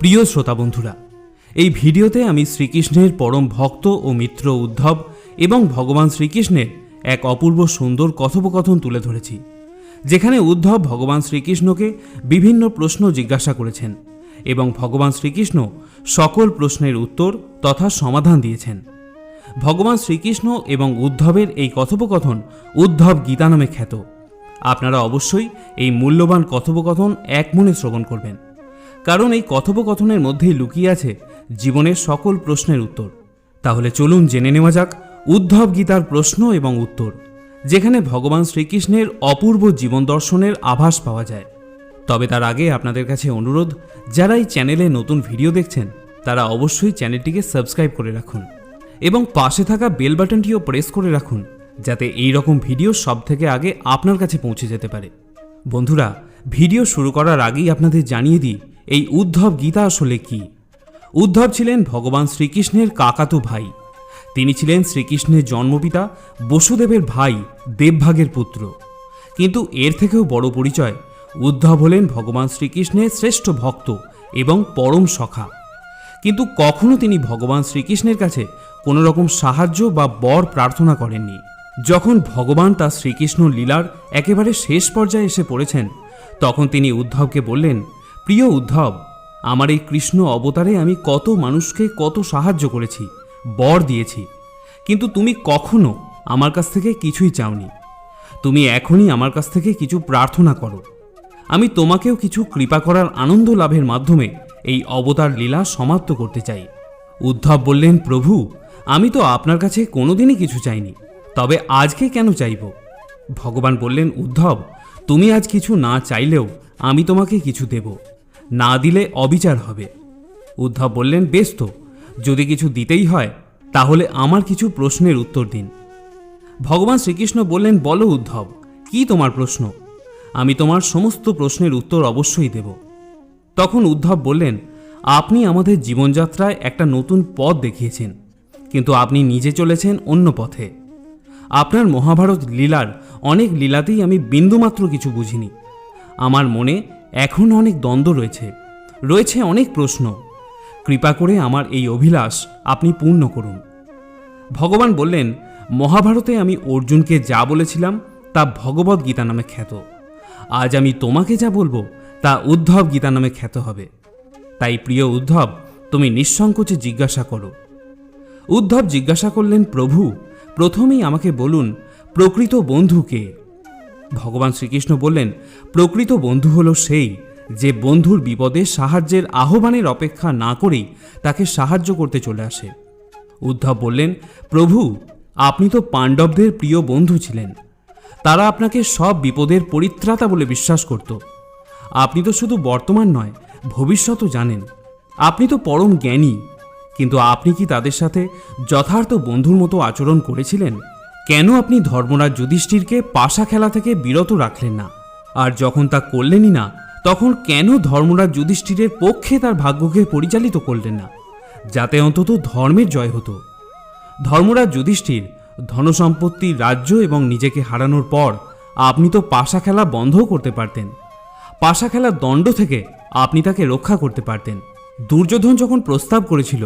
প্রিয় শ্রোতা বন্ধুরা, এই ভিডিওতে আমি শ্রীকৃষ্ণের পরম ভক্ত ও মিত্র উদ্ধব এবং ভগবান শ্রীকৃষ্ণের এক অপূর্ব সুন্দর কথোপকথন তুলে ধরেছি, যেখানে উদ্ধব ভগবান শ্রীকৃষ্ণকে বিভিন্ন প্রশ্ন জিজ্ঞাসা করেছেন এবং ভগবান শ্রীকৃষ্ণ সকল প্রশ্নের উত্তর তথা সমাধান দিয়েছেন। ভগবান শ্রীকৃষ্ণ এবং উদ্ধবের এই কথোপকথন উদ্ধব গীতা নামে খ্যাত। আপনারা অবশ্যই এই মূল্যবান কথোপকথন এক মনে শ্রবণ করবেন। কারণ এই কথোপকথনের মধ্যেই লুকিয়ে আছে জীবনের সকল প্রশ্নের উত্তর। তাহলে চলুন জেনে নেওয়া যাক উদ্ধব গীতার প্রশ্ন এবং উত্তর, যেখানে ভগবান শ্রীকৃষ্ণের অপূর্ব জীবন দর্শনের আভাস পাওয়া যায়। তবে তার আগে আপনাদের কাছে অনুরোধ, যারা এই চ্যানেলে নতুন ভিডিও দেখছেন, তারা অবশ্যই চ্যানেলটিকে সাবস্ক্রাইব করে রাখুন এবং পাশে থাকা বেল বাটনটিও প্রেস করে রাখুন, যাতে এই রকম ভিডিও সব থেকে আগে আপনার কাছে পৌঁছে যেতে পারে। বন্ধুরা, ভিডিও শুরু করার আগেই আপনাদের জানিয়ে দিই এই উদ্ধব গীতা আসলে কি? উদ্ধব ছিলেন ভগবান শ্রীকৃষ্ণের কাকাতো ভাই। তিনি ছিলেন শ্রীকৃষ্ণের জন্মপিতা, বসুদেবের ভাই, দেবভাগের পুত্র। কিন্তু এর থেকেও বড় পরিচয়, উদ্ধব হলেন ভগবান শ্রীকৃষ্ণের শ্রেষ্ঠ ভক্ত এবং পরম সখা। কিন্তু কখনো তিনি ভগবান শ্রীকৃষ্ণের কাছে কোনো রকম সাহায্য বা বর প্রার্থনা করেননি। যখন ভগবান তার শ্রীকৃষ্ণ লীলার একেবারে শেষ পর্যায়ে এসে পড়েছেন, তখন তিনি উদ্ধবকে বললেন প্রিয় উদ্ধব, আমার এই কৃষ্ণ অবতারে আমি কত মানুষকে কত সাহায্য করেছি, বর দিয়েছি। কিন্তু তুমি কখনো আমার কাছ থেকে কিছুই চাওনি। তুমি এখনই আমার কাছ থেকে কিছু প্রার্থনা করো। আমি তোমাকেও কিছু কৃপা করার আনন্দ লাভের মাধ্যমে এই অবতার লীলা সমাপ্ত করতে চাই। উদ্ধব বললেন, প্রভু, আমি তো আপনার কাছে কোনোদিনই কিছু চাইনি, তবে আজকে কেন চাইব? ভগবান বললেন, উদ্ধব, তুমি আজ কিছু না চাইলেও আমি তোমাকে কিছু দেব। না দিলে অবিচার হবে। উদ্ধব বললেন, বেশ তো, যদি কিছু দিতেই হয়, তাহলে আমার কিছু প্রশ্নের উত্তর দিন। ভগবান শ্রীকৃষ্ণ বললেন, বলো উদ্ধব, কি তোমার প্রশ্ন? আমি তোমার সমস্ত প্রশ্নের উত্তর অবশ্যই দেব। তখন উদ্ধব বললেন, আপনি আমাদের জীবনযাত্রায় একটা নতুন পথ দেখিয়েছেন, কিন্তু আপনি নিজে চলেছেন অন্য পথে। আপনার মহাভারত লীলার অনেক লীলাতেই আমি বিন্দুমাত্র কিছু বুঝিনি। আমার মনে এখন অনেক দ্বন্দ্ব রয়েছে। রয়েছে অনেক প্রশ্ন। কৃপা করে আমার এই অভিলাষ আপনি পূর্ণ করুন। ভগবান বললেন, মহাভারতে আমি অর্জুনকে যা বলেছিলাম তা ভগবত গীতা নামে খ্যাত। আজ আমি তোমাকে যা বলব তা উদ্ধব গীতা নামে খ্যাত হবে। তাই প্রিয় উদ্ধব, তুমি নিঃসংকোচে জিজ্ঞাসা করো। উদ্ধব জিজ্ঞাসা করলেন, প্রভু, প্রথমেই আমাকে বলুন, প্রকৃত বন্ধু কে? ভগবান শ্রীকৃষ্ণ বললেন, প্রকৃত বন্ধু হলো সেই যে বন্ধুর বিপদে সাহায্যের আহ্বানের অপেক্ষা না করেই তাকে সাহায্য করতে চলে আসে। উদ্ধব বললেন, প্রভু, আপনি তো পাণ্ডবদের প্রিয় বন্ধু ছিলেন। তারা আপনাকে সব বিপদের পরিত্রাতা বলে বিশ্বাস করত। আপনি তো শুধু বর্তমান নয় ভবিষ্যতও জানেন। আপনি তো পরম জ্ঞানী, কিন্তু আপনি কি তাদের সাথে যথার্থ বন্ধুর মতো আচরণ করেছিলেন? কেন আপনি ধর্মরাজ যুধিষ্ঠিরকে পাশা খেলা থেকে বিরত রাখলেন না? আর যখন তা করলেনই না, তখন কেন ধর্মরাজ যুধিষ্ঠিরের পক্ষে তার ভাগ্যকে পরিচালিত করলেন না, যাতে অন্তত ধর্মের জয় হতো? ধর্মরাজ যুধিষ্ঠির, ধনসম্পত্তি রাজ্য এবং নিজেকে হারানোর পর আপনি তো পাশা খেলা বন্ধও করতে পারতেন। পাশা খেলার দণ্ড থেকে আপনি তাকে রক্ষা করতে পারতেন। দুর্যোধন যখন প্রস্তাব করেছিল,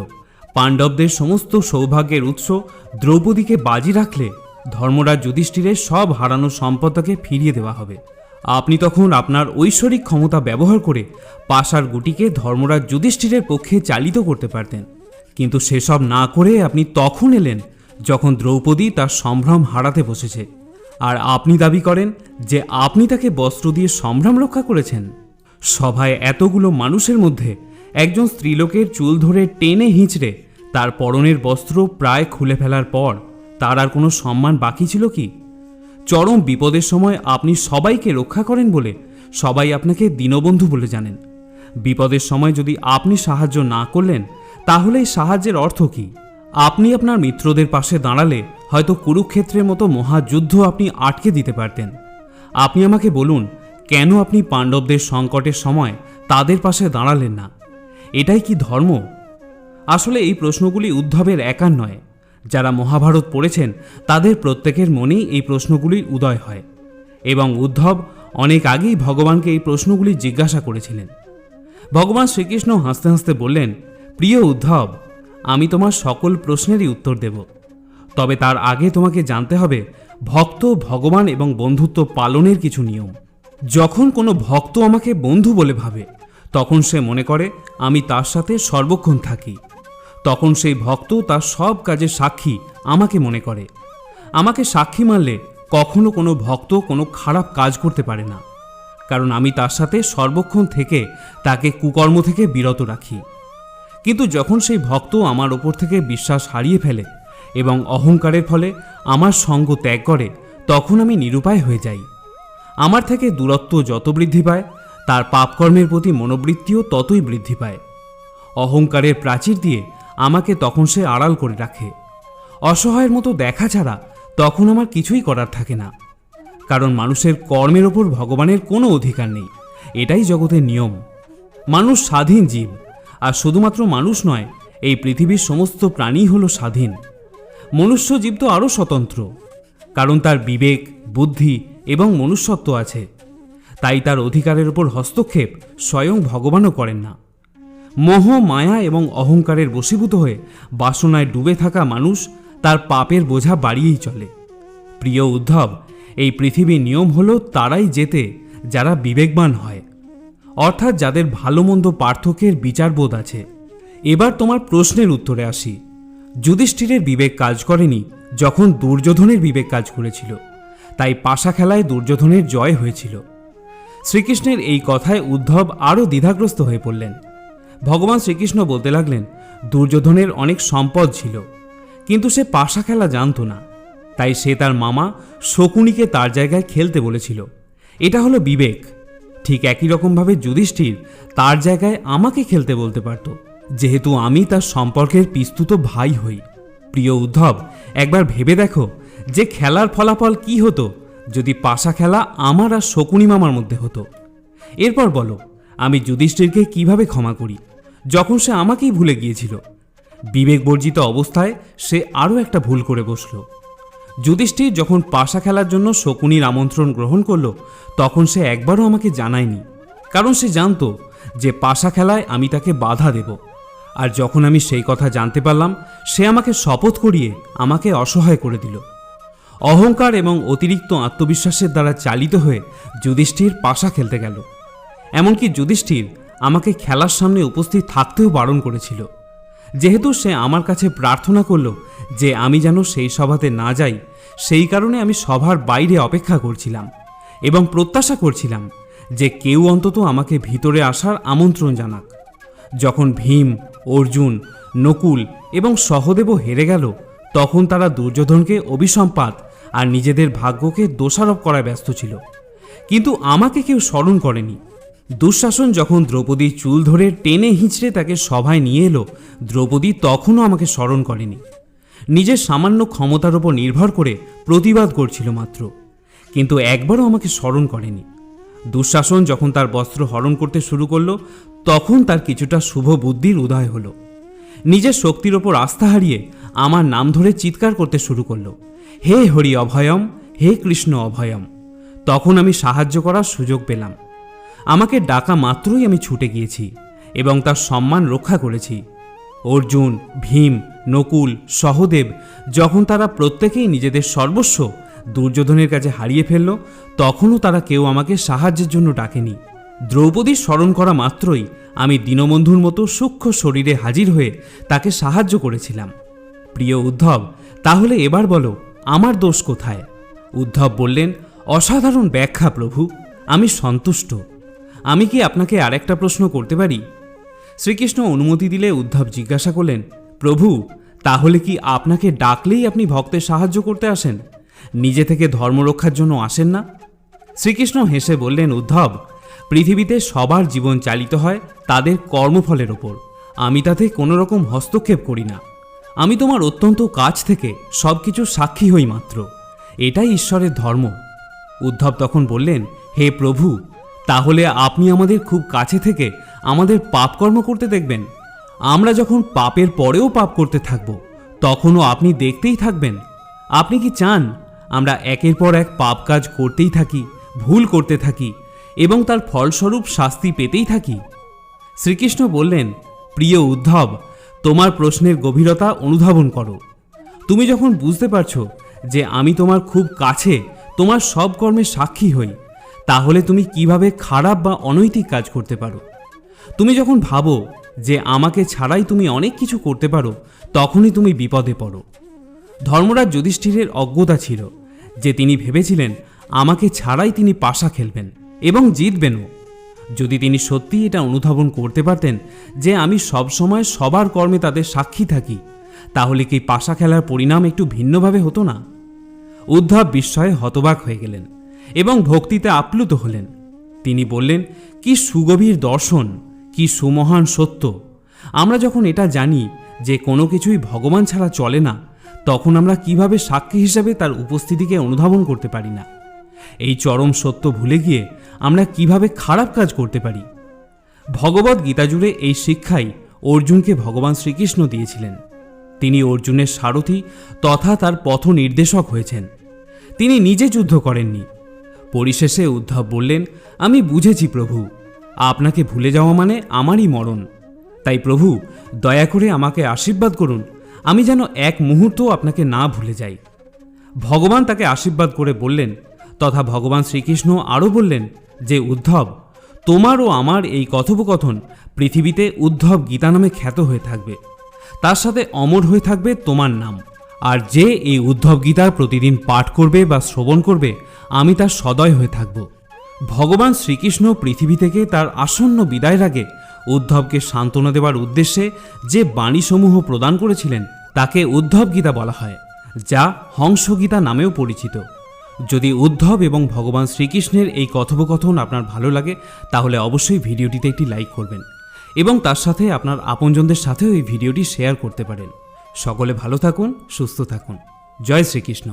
পাণ্ডবদের সমস্ত সৌভাগ্যের উৎস দ্রৌপদীকে বাজি রাখলে ধর্মরাজ যুধিষ্ঠিরের সব হারানো সম্পদকে ফিরিয়ে দেওয়া হবে। আপনি তখন আপনার ঐশ্বরিক ক্ষমতা ব্যবহার করে পাশার গুটিকে ধর্মরাজ যুধিষ্ঠিরের পক্ষে চালিত করতে পারতেন। কিন্তু সেসব না করে আপনি তখন এলেন যখন দ্রৌপদী তার সম্ভ্রম হারাতে বসেছে। আর আপনি দাবি করেন যে আপনি তাকে বস্ত্র দিয়ে সম্ভ্রম রক্ষা করেছেন। সভায় এতগুলো মানুষের মধ্যে একজন স্ত্রীলোকের চুল ধরে টেনে হিঁচড়ে তার পরনের বস্ত্র প্রায় খুলে ফেলার পর তার আর কোনো সম্মান বাকি ছিল কি? চরম বিপদের সময় আপনি সবাইকে রক্ষা করেন বলে সবাই আপনাকে দীনবন্ধু বলে জানেন। বিপদের সময় যদি আপনি সাহায্য না করলেন, তাহলে এই সাহায্যের অর্থ কি? আপনি আপনার মিত্রদের পাশে দাঁড়ালে হয়তো কুরুক্ষেত্রের মতো মহাযুদ্ধ আপনি আটকে দিতে পারতেন। আপনি আমাকে বলুন, কেন আপনি পাণ্ডবদের সংকটের সময় তাদের পাশে দাঁড়ালেন না? এটাই কি ধর্ম? আসলে এই প্রশ্নগুলি উদ্ধবের একার নয়। যারা মহাভারত পড়েছেন, তাদের প্রত্যেকের মনেই এই প্রশ্নগুলির উদয় হয় এবং উদ্ধব অনেক আগেই ভগবানকে এই প্রশ্নগুলি জিজ্ঞাসা করেছিলেন। ভগবান শ্রীকৃষ্ণ হাসতে হাসতে বললেন, প্রিয় উদ্ধব, আমি তোমার সকল প্রশ্নেরই উত্তর দেব। তবে তার আগে তোমাকে জানতে হবে, ভক্ত, ভগবান এবং বন্ধুত্ব পালনের কিছু নিয়ম। যখন কোনো ভক্ত আমাকে বন্ধু বলে ভাবে, তখন সে মনে করে, আমি তার সাথে সর্বক্ষণ থাকি। তখন সেই ভক্ত তার সব কাজের সাক্ষী আমাকে মনে করে। আমাকে সাক্ষী মানলে কখনো কোনো ভক্ত কোনো খারাপ কাজ করতে পারে না। কারণ আমি তার সাথে সর্বক্ষণ থেকে তাকে কুকর্ম থেকে বিরত রাখি। কিন্তু যখন সেই ভক্ত আমার ওপর থেকে বিশ্বাস হারিয়ে ফেলে এবং অহংকারের ফলে আমার সঙ্গ ত্যাগ করে, তখন আমি নিরুপায় হয়ে যাই। আমার থেকে দূরত্ব যত বৃদ্ধি পায়, তার পাপকর্মের প্রতি মনোবৃত্তিও ততই বৃদ্ধি পায়। অহংকারের প্রাচীর দিয়ে আমাকে তখন সে আড়াল করে রাখে। অসহায়ের মতো দেখা ছাড়া তখন আমার কিছুই করার থাকে না। কারণ মানুষের কর্মের ওপর ভগবানের কোনো অধিকার নেই। এটাই জগতের নিয়ম। মানুষ স্বাধীন জীব, আর শুধুমাত্র মানুষ নয়, এই পৃথিবীর সমস্ত প্রাণী হলো স্বাধীন। মনুষ্য জীব তো আরও স্বতন্ত্র, কারণ তার বিবেক, বুদ্ধি এবং মনুষ্যত্ব আছে। তাই তার অধিকারের ওপর হস্তক্ষেপ স্বয়ং ভগবানও করেন না। মোহ, মায়া এবং অহংকারের বশীভূত হয়ে বাসনায় ডুবে থাকা মানুষ তার পাপের বোঝা বাড়িয়েই চলে। প্রিয় উদ্ধব, এই পৃথিবীর নিয়ম হলো তারাই যেতে যারা বিবেকবান হয়। অর্থাৎ যাদের ভালো মন্দ পার্থক্যের বিচারবোধ আছে। এবার তোমার প্রশ্নের উত্তরে আসি। যুধিষ্ঠিরের বিবেক কাজ করেনি যখন দুর্যোধনের বিবেক কাজ করেছিল। তাই পাশা খেলায় দুর্যোধনের জয় হয়েছিল। শ্রীকৃষ্ণের এই কথায় উদ্ধব আরও দ্বিধাগ্রস্ত হয়ে পড়লেন। ভগবান শ্রীকৃষ্ণ বলতে লাগলেন, দুর্যোধনের অনেক সম্পদ ছিল, কিন্তু সে পাশা খেলা জানতো না। তাই সে তার মামা শকুনিকে তার জায়গায় খেলতে বলেছিল। এটা হলো বিবেক। ঠিক একই রকমভাবে যুধিষ্ঠির তার জায়গায় আমাকে খেলতে বলতে পারত, যেহেতু আমি তার সম্পর্কের পিস্তুত ভাই হই। প্রিয় উদ্ধব, একবার ভেবে দেখো যে খেলার ফলাফল কি হতো যদি পাশা খেলা আমার আর শকুনি মামার মধ্যে হতো। এরপর বলো আমি যুধিষ্ঠিরকে কীভাবে ক্ষমা করি? যখন সে আমাকেই ভুলে গিয়েছিল। বিবেক বর্জিত অবস্থায় সে আরও একটা ভুল করে বসল। যুধিষ্ঠির যখন পাশা খেলার জন্য শকুনির আমন্ত্রণ গ্রহণ করল, তখন সে একবারও আমাকে জানায়নি। কারণ সে জানতো যে পাশা খেলায় আমি তাকে বাধা দেব। আর যখন আমি সেই কথা জানতে পারলাম, সে আমাকে শপথ করিয়ে আমাকে অসহায় করে দিল। অহংকার এবং অতিরিক্ত আত্মবিশ্বাসের দ্বারা চালিত হয়ে যুধিষ্ঠির পাশা খেলতে গেল। এমনকি যুধিষ্ঠির আমাকে খেলার সামনে উপস্থিত থাকতেও বারণ করেছিল। যেহেতু সে আমার কাছে প্রার্থনা করল যে আমি যেন সেই সভাতে না যাই, সেই কারণে আমি সভার বাইরে অপেক্ষা করছিলাম এবং প্রত্যাশা করছিলাম যে কেউ অন্তত আমাকে ভিতরে আসার আমন্ত্রণ জানাক। যখন ভীম, অর্জুন, নকুল এবং সহদেবও হেরে গেল, তখন তারা দুর্যোধনকে অভিসম্পাত আর নিজেদের ভাগ্যকে দোষারোপ করায় ব্যস্ত ছিল। কিন্তু আমাকে কেউ স্মরণ করেনি। দুঃশাসন যখন দ্রৌপদীর চুল ধরে টেনে হিঁচড়ে তাকে সভায় নিয়ে এলো, দ্রৌপদী তখনও আমাকে স্মরণ করেনি। নিজের সামান্য ক্ষমতার ওপর নির্ভর করে প্রতিবাদ করছিল মাত্র, কিন্তু একবারও আমাকে স্মরণ করেনি। দুঃশাসন যখন তার বস্ত্র হরণ করতে শুরু করল, তখন তার কিছুটা শুভ বুদ্ধির উদয় হলো। নিজের শক্তির ওপর আস্থা হারিয়ে আমার নাম ধরে চিৎকার করতে শুরু করল, হে হরি অভয়ম, হে কৃষ্ণ অভয়ম। তখন আমি সাহায্য করার সুযোগ পেলাম। আমাকে ডাকা মাত্রই আমি ছুটে গিয়েছি এবং তার সম্মান রক্ষা করেছি। অর্জুন, ভীম, নকুল, সহদেব যখন তারা প্রত্যেকেই নিজেদের সর্বস্ব দুর্যোধনের কাছে হারিয়ে ফেলল, তখনও তারা কেউ আমাকে সাহায্যের জন্য ডাকেনি। দ্রৌপদীর স্মরণ করা মাত্রই আমি দীনবন্ধুর মতো সূক্ষ্ম শরীরে হাজির হয়ে তাকে সাহায্য করেছিলাম। প্রিয় উদ্ধব, তাহলে এবার বলো, আমার দোষ কোথায়? উদ্ধব বললেন, অসাধারণ ব্যাখ্যা প্রভু, আমি সন্তুষ্ট। আমি কি আপনাকে আরেকটা প্রশ্ন করতে পারি? শ্রীকৃষ্ণ অনুমতি দিলে উদ্ধব জিজ্ঞাসা করলেন, প্রভু, তাহলে কি আপনাকে ডাকলেই আপনি ভক্তের সাহায্য করতে আসেন? নিজে থেকে ধর্ম রক্ষার জন্য আসেন না? শ্রীকৃষ্ণ হেসে বললেন, উদ্ধব, পৃথিবীতে সবার জীবন চালিত হয় তাদের কর্মফলের ওপর। আমি তাতে কোনো রকম হস্তক্ষেপ করি না। আমি তোমার অত্যন্ত কাছ থেকে সব কিছুর সাক্ষী হই মাত্র। এটাই ঈশ্বরের ধর্ম। উদ্ধব তখন বললেন, হে প্রভু তাহলে আপনি আমাদের খুব কাছে থেকে আমাদের পাপকর্ম করতে দেখবেন। আমরা যখন পাপের পরেও পাপ করতে থাকব, তখনও আপনি দেখতেই থাকবেন। আপনি কি চান আমরা একের পর এক পাপ কাজ করতেই থাকি, ভুল করতে থাকি এবং তার ফলস্বরূপ শাস্তি পেতেই থাকি? শ্রীকৃষ্ণ বললেন, প্রিয় উদ্ধব, তোমার প্রশ্নের গভীরতা অনুধাবন করো। তুমি যখন বুঝতে পারছ যে আমি তোমার খুব কাছে, তোমার সব কর্মের সাক্ষী হই তাহলে তুমি কীভাবে খারাপ বা অনৈতিক কাজ করতে পারো? তুমি যখন ভাবো যে আমাকে ছাড়াই তুমি অনেক কিছু করতে পারো, তখনই তুমি বিপদে পড়ো। ধর্মরাজ যুধিষ্ঠিরের অজ্ঞতা ছিল যে তিনি ভেবেছিলেন আমাকে ছাড়াই তিনি পাশা খেলবেন এবং জিতবেনও। যদি তিনি সত্যি এটা অনুধাবন করতে পারতেন যে আমি সবসময় সবার কর্মে তাদের সাক্ষী থাকি, তাহলে কি পাশা খেলার পরিণাম একটু ভিন্নভাবে হতো না? উদ্ধব বিস্ময়ে হতবাক হয়ে গেলেন। এবং ভক্তিতে আপ্লুত হলেন। তিনি বললেন, কি সুগভীর দর্শন, কি সুমহান সত্য। আমরা যখন এটা জানি যে কোনো কিছুই ভগবান ছাড়া চলে না, তখন আমরা কীভাবে সাক্ষী হিসাবে তার উপস্থিতিকে অনুধাবন করতে পারি না? এই চরম সত্য ভুলে গিয়ে আমরা কীভাবে খারাপ কাজ করতে পারি? ভগবত গীতা জুড়ে এই শিক্ষাই অর্জুনকে ভগবান শ্রীকৃষ্ণ দিয়েছিলেন। তিনি অর্জুনের সারথি তথা তার পথ নির্দেশক হয়েছেন। তিনি নিজে যুদ্ধ করেননি পরিশেষে উদ্ধব বললেন, আমি বুঝেছি প্রভু। আপনাকে ভুলে যাওয়া মানে আমারই মরণ। তাই প্রভু, দয়া করে আমাকে আশীর্বাদ করুন। আমি যেন এক মুহূর্ত আপনাকে না ভুলে যাই। ভগবান তাকে আশীর্বাদ করে বললেন, তথা ভগবান শ্রীকৃষ্ণ আরও বললেন যে, উদ্ধব, তোমার ও আমার এই কথোপকথন পৃথিবীতে উদ্ধব গীতা নামে খ্যাত হয়ে থাকবে। তার সাথে অমর হয়ে থাকবে তোমার নাম। আর যে এই উদ্ধব গীতার প্রতিদিন পাঠ করবে বা শ্রবণ করবে আমি তার সদয় হয়ে থাকব। ভগবান শ্রীকৃষ্ণ পৃথিবী থেকে তার আসন্ন বিদায়ের আগে উদ্ধবকে সান্ত্বনা দেওয়ার উদ্দেশ্যে যে বাণীসমূহ প্রদান করেছিলেন, তাকে উদ্ধব গীতা বলা হয়, যা হংসগীতা নামেও পরিচিত। যদি উদ্ধব এবং ভগবান শ্রীকৃষ্ণের এই কথোপকথন আপনার ভালো লাগে, তাহলে অবশ্যই ভিডিওটিতে একটি লাইক করবেন এবং তার সাথে আপনার আপনজনদের সাথেও এই ভিডিওটি শেয়ার করতে পারেন। সকলে ভালো থাকুন, সুস্থ থাকুন। জয় শ্রীকৃষ্ণ।